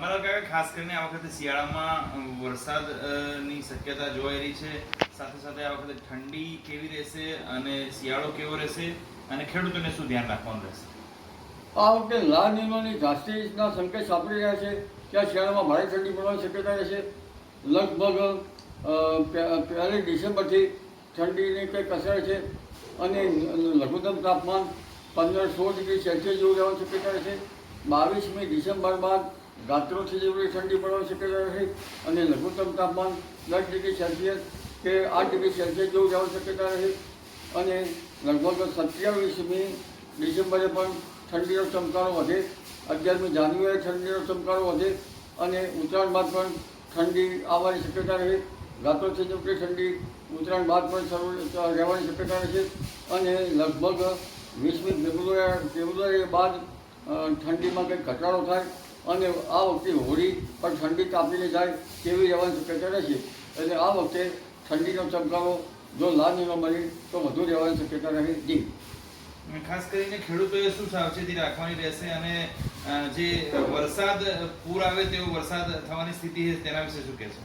મારા કાકા ખાસ કરીને આ વખતે શિયાળામાં વરસાદની શક્યતા જોવાઈ રહી છે? સાથે સાથે આ વખતે ઠંડી કેવી રહેશે અને શિયાળો કેવો રહેશે? અને ખેડૂતોને શું ધ્યાન રાખવાનું રહેશે? આ વખતે લા નિર્માણની ઘાસના સંકેત સાંપડી રહ્યા છે. ત્યાં શિયાળામાં ભારે ઠંડી પડવાની શક્યતા રહેશે લગભગ પહેલી ડિસેમ્બરથી ઠંડીની કંઈક અસર છે અને લઘુત્તમ તાપમાન પંદર સોળ ડિગ્રી સેલ્સિયસ જેવું રહેવાની શક્યતા રહેશે બાવીસમી ડિસેમ્બર બાદ રાત્રોથી જેવડી ઠંડી પડવાની શક્યતા નથી અને લઘુત્તમ તાપમાન દસ ડિગ્રી સેલ્સિયસ કે આઠ ડિગ્રી સેલ્સિયસ જેવું જવાની શક્યતા નથી અને લગભગ સત્યાવીસમી ડિસેમ્બરે પણ ઠંડીનો ચમકારો વધે. અગિયારમી જાન્યુઆરી ઠંડીનો ચમકારો વધે અને ઉત્તરાયણ બાદ પણ ઠંડી આવવાની શક્યતા રહે. રાત્રોથી જેટલી ઠંડી ઉત્તરાયણ બાદ પણ શરૂ રહેવાની શક્યતા રહેશે અને લગભગ વીસમી ફેબ્રુઆરી ફેબ્રુઆરી બાદ ઠંડીમાં કંઈક ઘટાડો થાય અને આ વખતે હોળી પણ ઠંડી તાપીને જાય તેવી રહેવાની શક્યતા રહેશે એટલે આ વખતે ઠંડીનો ચમકારો જો લાદીનો મળે તો વધુ રહેવાની શક્યતા રહે. જી. ખાસ કરીને ખેડૂતોએ શું સાવચેતી રાખવાની રહેશે અને જે વરસાદ પૂર આવે તેવો વરસાદ થવાની સ્થિતિ છે તેના વિશે શું કહેશો?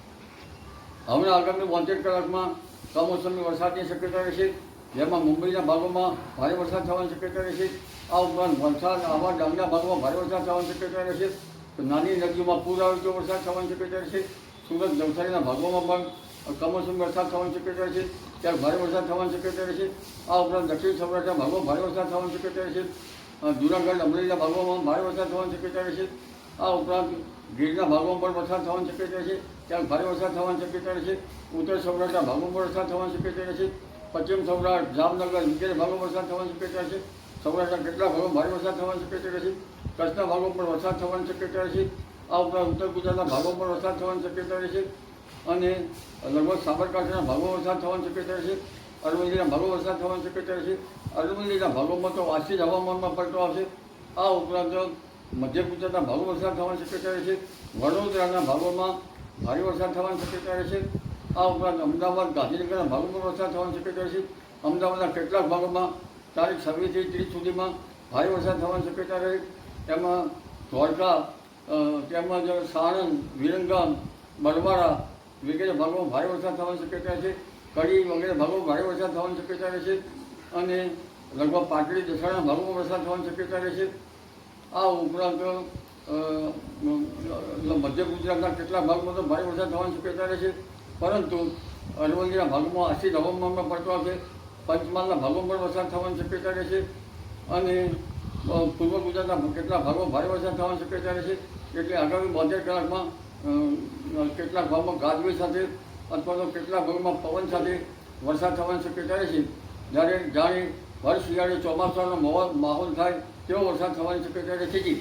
હમણાં આગામી બોતેર કલાકમાં કમોસમી વરસાદની શક્યતા રહેશે. જેમાં મુંબઈના ભાગોમાં ભારે વરસાદ થવાની શક્યતા રહેશે. આ ઉપરાંત વલસાડ આવા ડાંગના ભાગોમાં ભારે વરસાદ થવાની શક્યતા રહેશે. તો નાની નદીઓમાં પૂર આવે તો વરસાદ થવાની શક્યતા છે. સુરત નવસારીના ભાગોમાં પણ કમોસમી વરસાદ થવાની શક્યતા રહેશે ત્યારે ભારે વરસાદ થવાની શક્યતા રહેશે આ ઉપરાંત દક્ષિણ સૌરાષ્ટ્રના ભાગોમાં ભારે વરસાદ થવાની શક્યતા રહેશે જુનાગઢ, અમરેલીના ભાગોમાં ભારે વરસાદ થવાની શક્યતા રહેશે આ ઉપરાંત ગીરના ભાગોમાં પણ વરસાદ થવાની શક્યતા છે. ત્યાં ભારે વરસાદ થવાની શક્યતા રહેશે ઉત્તર સૌરાષ્ટ્રના ભાગોમાં વરસાદ થવાની શક્યતા રહેશે પશ્ચિમ સૌરાષ્ટ્ર, જામનગર વગેરે ભાગોમાં વરસાદ થવાની શક્યતા છે. સૌરાષ્ટ્રના કેટલા ભાગો ભારે વરસાદ થવાની શક્યતા રહેશે કચ્છના ભાગો પણ વરસાદ થવાની શક્યતા રહેશે આ ઉપરાંત ઉત્તર ગુજરાતના ભાગો પણ વરસાદ થવાની શક્યતા રહેશે અને લગભગ સાબરકાંઠાના ભાગો વરસાદ થવાની શક્યતા રહેશે અરવલ્લીના ભાગો વરસાદ થવાની શક્યતા રહેશે અરવલ્લીના ભાગોમાં તો વાસી જ હવામાનમાં પલટો આવશે આ ઉપરાંત મધ્ય ગુજરાતના ભાગો વરસાદ થવાની શક્યતા રહેશે વડોદરાના ભાગોમાં ભારે વરસાદ થવાની શક્યતા રહેશે આ ઉપરાંત અમદાવાદ ગાંધીનગરના ભાગોમાં વરસાદ થવાની શક્યતા રહેશે અમદાવાદના કેટલાક ભાગોમાં તારીખ છવ્વીસથી ત્રીસ સુધીમાં ભારે વરસાદ થવાની શક્યતા રહે. તેમાં ધોળકા તેમજ સાણંદ, વિરંગામ બરવાડા વગેરે ભાગોમાં ભારે વરસાદ થવાની શક્યતા છે. કડી વગેરે ભાગોમાં ભારે વરસાદ થવાની શક્યતા રહેશે. અને લગભગ પાટડી દસાડાના ભાગોમાં વરસાદ થવાની શક્યતા રહેશે. આ ઉપરાંત મધ્ય ગુજરાતના કેટલાક ભાગમાં તો ભારે વરસાદ થવાની શક્યતા રહેશે. પરંતુ અરવલ્લીના ભાગમાં આશી હવામાનમાં પડતો હશે પંચમહાલના ભાગોમાં પણ વરસાદ થવાની શક્યતા રહેશે અને અ, પૂર્વ ગુજરાતના કેટલાક ભાગોમાં ભારે વરસાદ થવાની શક્યતા રહેશે એટલે આગામી બોતેર કલાકમાં કેટલાક ભાગમાં ગાજવી સાથે અથવા તો કેટલાક ભાગમાં પવન સાથે વરસાદ થવાની શક્યતા રહેશે જ્યારે જાણે ભર શિયાળે ચોમાસાનો માહોલ થાય તેવો વરસાદ થવાની શક્યતા રહેશે